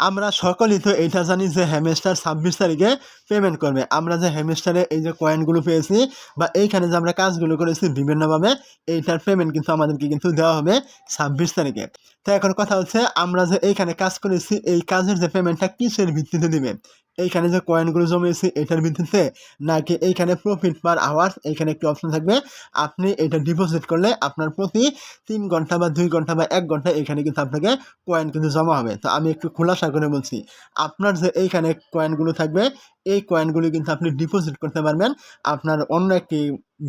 আমরা সকলেই তো এটা জানি যে হেমেস্টার ছাব্বিশ তারিখে পেমেন্ট করবে। আমরা যে হ্যামেস্টারে এই যে কয়েনগুলো পেয়েছি বা এইখানে যে আমরা কাজগুলো করেছি বিভিন্নভাবে এইটার পেমেন্ট কিন্তু আমাদেরকে কিন্তু দেওয়া হবে ছাব্বিশ তারিখে। তো এখন কথা হচ্ছে, আমরা যে এইখানে কাজ করেছি, এই কাজের যে পেমেন্টটা কিসের ভিত্তিতে দিবে এইখানে যে কয়েনগুলো জমিয়েছি এটার ভিত্তিতে? নাকি এইখানে প্রফিট পার আওয়ার এইখানে একটি অপশন থাকবে, আপনি এটা ডিপোজিট করলে আপনার প্রতি তিন ঘণ্টা বা দুই ঘণ্টা বা এক ঘণ্টা এখানে কিন্তু আপনাকে কয়েন কিন্তু জমা হবে। তো আমি একটু খোলাসা করে বলছি, আপনার যে এইখানে কয়েনগুলো থাকবে এই কয়েনগুলি কিন্তু আপনি ডিপোজিট করতে পারবেন। আপনার অন্য একটি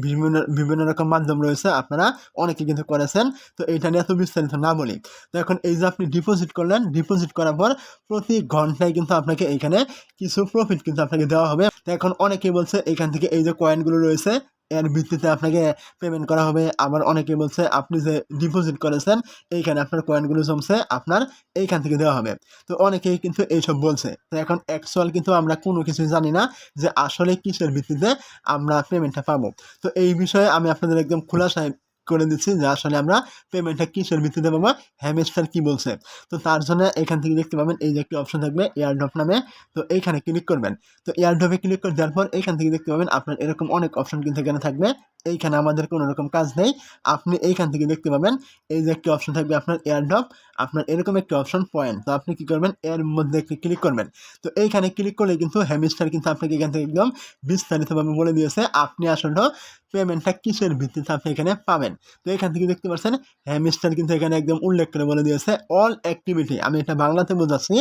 বিভিন্ন বিভিন্ন রকম মাধ্যম রয়েছে, আপনারা অনেকে কিন্তু করেছেন। তো এইটা নিয়ে এত বিস্তারিত না বলি। তো এখন এই যে আপনি ডিপোজিট করলেন ডিপোজিট করার পর প্রতি ঘন্টায় কিন্তু আপনাকে এখানে কিছু প্রফিট কিন্তু আপনাকে দেওয়া হবে। তো এখন অনেকেই বলছে, এখান থেকে এই যে কয়েনগুলো রয়েছে এর ভিত্তিতে আপনাকে পেমেন্ট করা হবে। আবার অনেকে বলছে, আপনি যে ডিপোজিট করেছেন, এইখানে আপনার কয়েনগুলো জমছে, আপনার এইখান থেকে দেওয়া হবে। তো অনেকেই কিন্তু এইসব বলছে। তো এখন অ্যাকচুয়াল কিন্তু আমরা কোনো কিছু জানি না যে আসলে কিসের ভিত্তিতে আমরা পেমেন্টটা পাবো। তো এই বিষয়ে আমি আপনাদের একদম খোলাসায় করে দিচ্ছি যে আসলে আমরা পেমেন্টটা কিসের ভিত্তিতে পাবো? হ্যামেস্টার কি বলছে? তো তার জন্য এখান থেকে দেখতে পাবেন, এই যে একটি অপশন থাকবে এয়ারড্রপ নামে। তো এইখানে ক্লিক করবেন। তো এয়ারড্রপে ক্লিক করে দেওয়ার পর, এখান থেকে দেখতে পাবেন, আপনার এরকম অনেক অপশন কিন্তু এখানে থাকবে। এইখানে আমাদের কোনো রকম কাজ নেই। আপনি এইখান থেকে দেখতে পাবেন এই যে একটি অপশন থাকবে আপনার এয়ার এয়ারড্রপ আপনার এরকম একটি অপশন পয়েন্ট তো আপনি কি করবেন? এর মধ্যে ক্লিক করবেন। তো এইখানে ক্লিক করলে কিন্তু হ্যামিস্টার কিন্তু আপনাকে এখান থেকে একদম বিস্তারিতভাবে বলে দিয়েছে আপনি আসলে পেমেন্টটা কিসের ভিত্তিতে আপনি এখানে পাবেন। তো এখান থেকে দেখতে পাচ্ছেন হ্যামিস্টার কিন্তু এখানে একদম উল্লেখ করে বলে দিয়েছে অল অ্যাক্টিভিটি আমি এটা বাংলাতে বোঝাচ্ছি।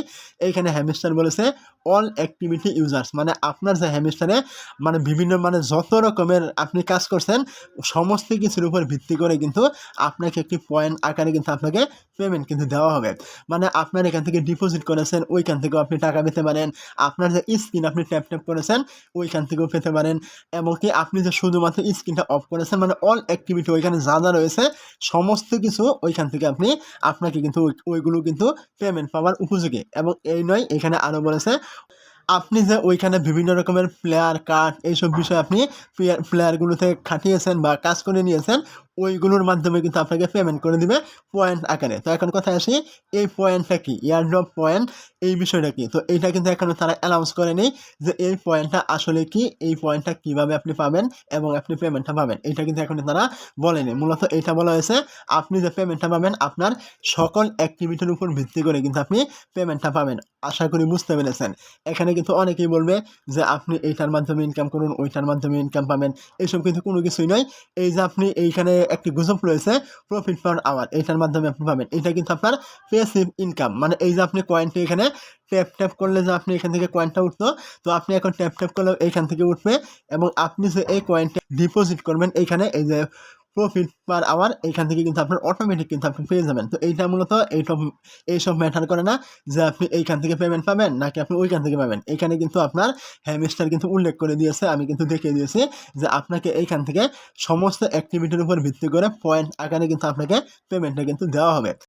এইখানে হ্যামিস্টার বলেছে অল অ্যাক্টিভিটি ইউজার্স মানে আপনার যে হ্যামিস্টারে মানে বিভিন্ন মানে যত রকমের আপনি কাজ করছেন সমস্ত কিছুর উপর ভিত্তি করে কিন্তু আপনাকে একটি পয়েন্ট আকারে কিন্তু আপনাকে পেমেন্ট কিন্তু দেওয়া হবে। মানে আপনার এখান থেকে ডিপোজিট করেছেন, ওইখান থেকেও আপনি টাকা পেতে পারেন। আপনার যে স্ক্রিন আপনি ট্যাপ ট্যাপ করেছেন, ওইখান থেকেও পেতে পারেন। এমনকি আপনি যে শুধুমাত্র স্ক্রিনটা অফ করেছেন মানে অল অ্যাক্টিভিটি ওইখানে যা যা রয়েছে, সমস্ত কিছু ওইখান থেকে আপনি আপনাকে কিন্তু ওইগুলো কিন্তু পেমেন্ট পাওয়ার উপযোগী। এবং এই নয়, এখানে আরও বলেছে আপনি যে ওইখানে বিভিন্ন রকমের প্লেয়ার কার্ড এইসব বিষয়ে আপনি প্লেয়ার প্লেয়ারগুলোতে খাটিয়েছেন বা কাজ করে নিয়েছেন ওইগুলোর মাধ্যমে কিন্তু আপনাকে পেমেন্ট করে দিবে পয়েন্ট আকারে। তো এখন কথা আসি, এই পয়েন্টটা কি? ইয়ারড্রপ পয়েন্ট এই বিষয়টা কি? তো এইটা কিন্তু এখনও তারা অ্যানাউন্স করেনি যে এই পয়েন্টটা আসলে কি, এই পয়েন্টটা কীভাবে আপনি পাবেন এবং আপনি পেমেন্টটা পাবেন। এটা কিন্তু এখনও তারা বলেনি। মূলত এটা বলা হয়েছে, আপনি যে পেমেন্টটা পাবেন, আপনার সকল অ্যাক্টিভিটির উপর ভিত্তি করে কিন্তু আপনি পেমেন্টটা পাবেন। আশা করি বুঝতে পেরেছেন। এখানে কিন্তু অনেকেই বলবে যে আপনি এইটার মাধ্যমে ইনকাম করুন, ওইটার মাধ্যমে ইনকাম পাবেন। এইসব কিন্তু কোনো কিছুই নয়। এই যে আপনি এইখানে একটি গুজব রয়েছে প্রফিট পার আওয়ার এইটার মাধ্যমে আপনি পাবেন। এটা কিন্তু আপনার পেসিভ ইনকাম মানে এই যে আপনি কয়েনটি এখানে ট্যাপ ট্যাপ করলে যে আপনি এখান থেকে কয়েনটা উঠতো, তো আপনি এখন ট্যাপ ট্যাপ করলে এইখান থেকে উঠবে এবং আপনি যে এই কয়েনটা ডিপোজিট করবেন এইখানে এই যে প্রফিট পার আওয়ার এইখান থেকে কিন্তু আপনার অটোমেটিক কিন্তু আপনি পেয়ে যাবেন। তো এইটা মূলত এইসব এইসব ম্যাটার করে না যে আপনি এইখান থেকে পেমেন্ট পাবেন নাকি আপনি ওইখান থেকে পাবেন। এখানে কিন্তু আপনার হ্যামিস্টার কিন্তু উল্লেখ করে দিয়েছে, আমি কিন্তু দেখিয়ে দিয়েছি যে আপনাকে এইখান থেকে সমস্ত অ্যাক্টিভিটির উপর ভিত্তি করে পয়েন্ট আকারে কিন্তু আপনাকে পেমেন্টটা কিন্তু দেওয়া হবে।